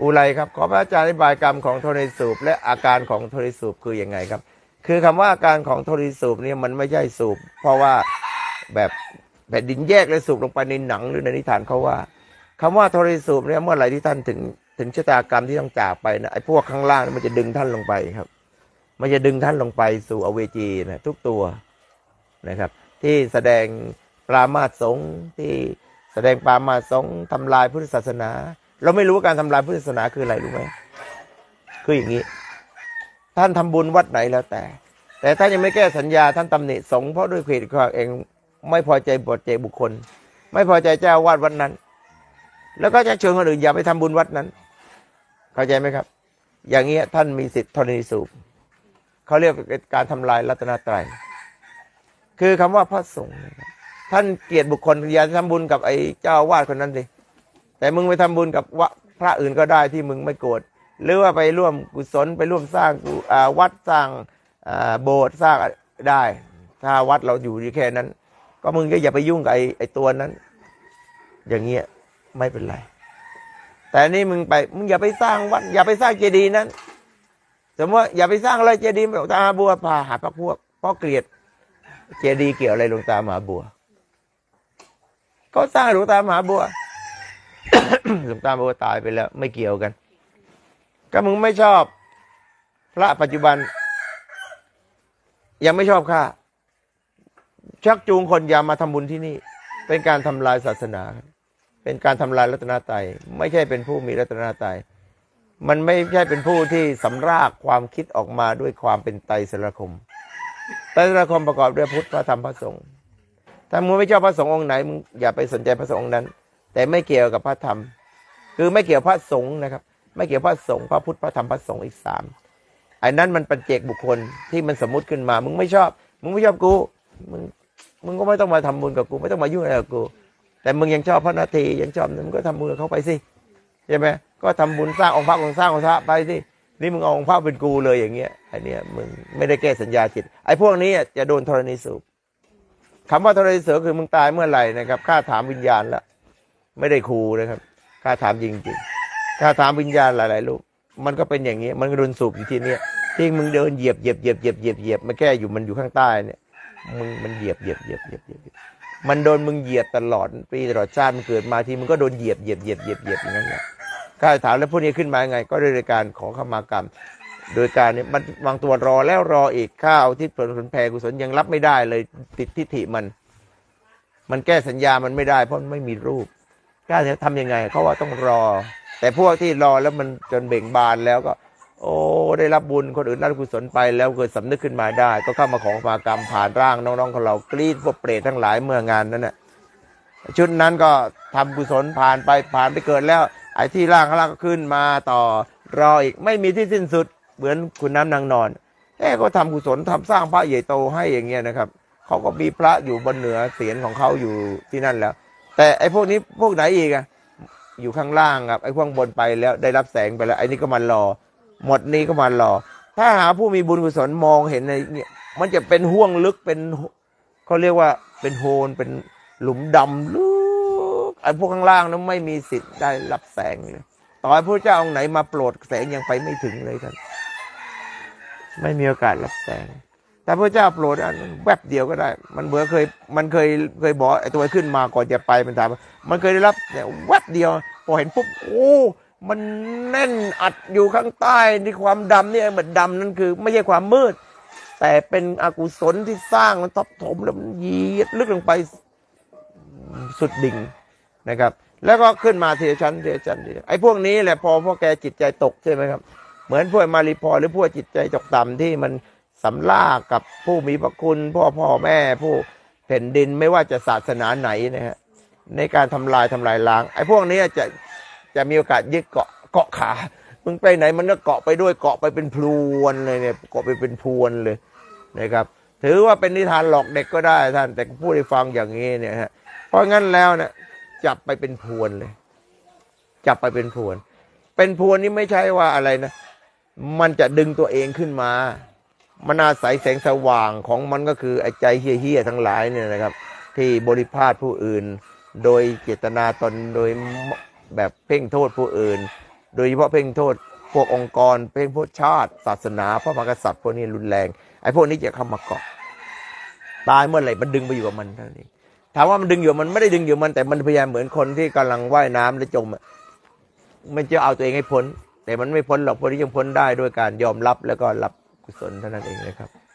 อุไรครับขอพระอาจารย์อธิบายกรรมของโทริสูบและอาการของโทริสูบคือยังไงครับ คือคำว่าอาการของโทริสูบเนี่ยมันไม่ใช่สูบ เพราะว่าแบบแผ่นดินแยกเลยสูบลงไปในหนังหรือในนิทานเขาว่าคำว่าโทริสูบเนี่ยเมื่อไหร่ที่ท่านถึงถึงชะตากรรมที่ต้องจากไปนะไอ้พวกข้างล่างมันจะดึงท่านลงไปครับ มันจะดึงท่านลงไปสู่อเวจีนะทุกตัวนะครับ ที่แสดงปรามาสสงที่แสดงปรามาสสงฆ์ทำลายพุทธศาสนา เราไม่รู้ว่าการทำลายพุทธศาสนาคืออะไรรู้ไหมคืออย่างนี้ ท่านทำบุญวัดไหนแล้วแต่ แต่ท่านยังไม่แก้สัญญาท่านตำหนิสงฆ์เพราะด้วยเหตุความเองไม่พอใจบทเจบุคคล ไม่พอใจเจ้าวาดวัดนั้น แล้วก็จะเชิญคนอื่นอย่าไปทำบุญวัดนั้น เข้าใจไหมครับ อย่างเงี้ยท่านมีสิทธิ์ธรณีสูบเขาเรียกการทำลายรัตนตรัยคือคำว่าพระสงฆ์ท่านเกลียดบุคคลอย่าทำบุญกับไอ้เจ้าวาดคนนั้นดิ แต่มึงไปทำบุญกับวพระอื่นก็ได้ที่มึงไม่โกรธหรือว่าไปร่วมกุศลไปร่วมสร้างวัดสร้างโบสถ์สร้างได้ ถ้าวัดเราอยู่แค่นั้น ก็มึงก็อย่าไปยุ่งกับไอ้ไอตัวนั้น อย่างเงี้ยไม่เป็นไร แต่นี่มึงไปมึงอย่าไปสร้างวัด อย่าไปสร้างเจดีย์นั้น สมมติว่าอย่าไปสร้างอะไรเจดีย์หลวงตามหาบัวพาหาพระพวกเพราะเกลียดเจดีย์เกี่ยวอะไรหลวงตามหาบัวเขาสร้างหลวงตามหาบัว หลวงตามหาบัวตายไปแล้ว ไม่เกี่ยวกัน ก็มึงไม่ชอบ พระปัจจุบัน ยังไม่ชอบข้าชักจูงคนยามาทำบุญที่นี่ เป็นการทำลายศาสนา เป็นการทำลายรัตนตรัยไม่ใช่เป็นผู้มีรัตนตรัยมันไม่ใช่เป็นผู้ที่สำรากความคิดออกมาด้วยความเป็นไตรสรคม ไตรสรคมประกอบด้วยพุทธพระธรรมพระสงฆ์ถ้ามึงไม่ชอบพระสงฆ์องค์ไหนมึงอย่าไปสนใจพระสงฆ์นั้น แต่ไม่เกี่ยวกับพระธรรม คือไม่เกี่ยวพระสงฆ์นะครับ ไม่เกี่ยวพระสงฆ์พระพุทธพระธรรมพระสงฆ์อีกสามไอ้นั้นมันปัจเจกบุคคลที่มันสมมติขึ้นมา มึงไม่ชอบ มึงไม่ชอบกูมึงมึงก็ไม่ต้องมาทำบุญกับกู ไม่ต้องมายุ่งอะไรกับกู แต่มึงยังชอบพระนาทียังชอบมึงก็ทำบุญกับเขาไปสิใช่ไหมก็ทำบุญสร้างองค์พระองค์สร้างองค์พระไปสินี่มึงเอาองค์พระเป็นกูเลยอย่างเงี้ยไอเนี้ยมึงไม่ได้แก้สัญญาจิต ไอพวกนี้จะโดนธรณีสูบคำว่าธรณีสูบคือมึงตายเมื่อไหร่นะครับข้าถามวิญญาณแล้ว ไม่ได้ครูนะครับข้าถามจริงๆข้าถามวิญญาณหลายๆลูกมันก็เป็นอย่างนี้ มันก็โดนสูบอยู่ที่เนี้ยที่มึงเดินเหยียบเหยียบเหยียบเหยียบเหยียบเหยียบมันแก้อยู่มันอยู่ข้างใต้เนี่ยมึงมันเหยียบเหยียบเหยียบเหยียบเหยียบมันโดนมึงเหยียบตลอดปีตลอดชาติมันเกิดมาทีมึงก็โดนเหยียบเหยียบเหยียบเหยียบเหยียบอย่างนั้นแหละข้าถามแล้วพวกนี้ขึ้นมายังไง ก็โดยการขอขมากรรม โดยการเนี่ยมันวางตัวรอแล้วรออีกข้าเอาทิศผลผลแผ่กุศลยังรับไม่ได้เลยติดทิฏฐิมัน มันแก้สัญญามันไม่ได้ เพราะไม่มีรูป ก้าจะทำยังไงเขาว่าต้องรอ แต่พวกที่รอแล้วมันจนเบ่งบานแล้วก็ โอ้ได้รับบุญคนอื่นรับกุศลไปแล้วเกิดสำนึกขึ้นมาได้ ก็เข้ามาของมากรรมผ่านร่างน้องๆของเรากรีดพวกเปรตทั้งหลายเมื่องานนั้นน่ะชุดนั้นก็ทำกุศลผ่านไปผ่านไปเกิดแล้ว ไอ้ที่ร่างข้างล่างก็ขึ้นมาต่อรออีกไม่มีที่สิ้นสุดเหมือนคุณน้ำนางนอนเอ้ก็ทำกุศลทำสร้างพระใหญ่โตให้อย่างเงี้ยนะครับเขาก็มีพระอยู่บนเหนือเสียนของเขาอยู่ที่นั่นแล้ว แต่ไอ้พวกนี้พวกไหนอีกอะอยู่ข้างล่างครับไอ้พวกบนไปแล้วได้รับแสงไปแล้ว ไอ้นี่ก็มารอ หมดนี้ก็มารอ ถ้าหาผู้มีบุญกุศลมองเห็นในเนี่ยมันจะเป็นห่วงลึกเป็นเขาเรียกว่าเป็นโฮนเป็นหลุมดำลึกไอ้พวกข้างล่างนั้นไม่มีสิทธิ์ได้รับแสงเลยต่อให้พระเจ้าองค์ไหนมาโปรดแสงยังไปไม่ถึงเลยท่านไม่มีโอกาสรับแสง แต่พระเจ้าโปรดแวบเดียวก็ได้ มันเบื่อเคยมันเคยเคยบอกไอ้ตัวขึ้นมาก่อนจะไปมันถามมันเคยได้รับเนี่ยแวบเดียว พอเห็นปุ๊บโอ้มันแน่นอัดอยู่ข้างใต้ที่ความดำเนี่ยเหมือนดำนั่นคือ ไม่ใช่ความมืด แต่เป็นอกุศลที่สร้างมันทับถมแล้วมันยีดลึกลงไปสุดดิ่งนะครับ แล้วก็ขึ้นมาเทีละชั้นทีละชั้นทีละไอ้พวกนี้แหละพอพวกแกจิตใจตกใช่ไหมครับ เหมือนพวกมาริพอหรือพวกจิตใจตกต่ำที่มัน สำลากกับผู้มีพระคุณพ่อพ่อแม่ผู้แผ่นดินไม่ว่าจะศาสนาไหนนะฮะในการทำลายทำลายล้าง ไอ้พวกนี้จะจะมีโอกาสยึดเกาะเกาะขามึงไปไหนมันก็เกาะไปด้วยเกาะไปเป็นพลวนเลยเนี่ยเกาะไปเป็นพลวนเลยนะครับ ถือว่าเป็นนิทานหลอกเด็กก็ได้ท่าน แต่พูดให้ฟังอย่างนี้เนี่ยฮะเพราะงั้นแล้วเนี่ยจับไปเป็นพลวนเลย จับไปเป็นพลวน เป็นพลวนนี่ไม่ใช่ว่าอะไรนะ มันจะดึงตัวเองขึ้นมา มันอาศัยแสงสว่างของมันก็คือไอ้ใจเฮี้ยๆทั้งหลายเนี่ยนะครับ ที่บริพาทผู้อื่น โดยเจตนาตนโดยแบบเพ่งโทษผู้อื่น โดยเฉพาะเพ่งโทษพวกองค์กร เพ่งพวกชาติ ศาสนาพระมหากษัตริย์พวกนี้รุนแรงไอ้พวกนี้จะเข้ามาเกาะตายเมื่อไหร่มันดึงไปอยู่กับมันเท่านั้นเองถามว่ามันดึงอยู่มันไม่ได้ดึงอยู่มันแต่มันพยายามเหมือนคนที่กำลังว่ายน้ำแล้วจมมันจะเอาตัวเองให้พ้น แต่มันไม่พ้นหรอกพ้นที่ยังพ้นได้ด้วยการยอมรับแล้วก็รับ กุศลเท่านั้นเองนะครับ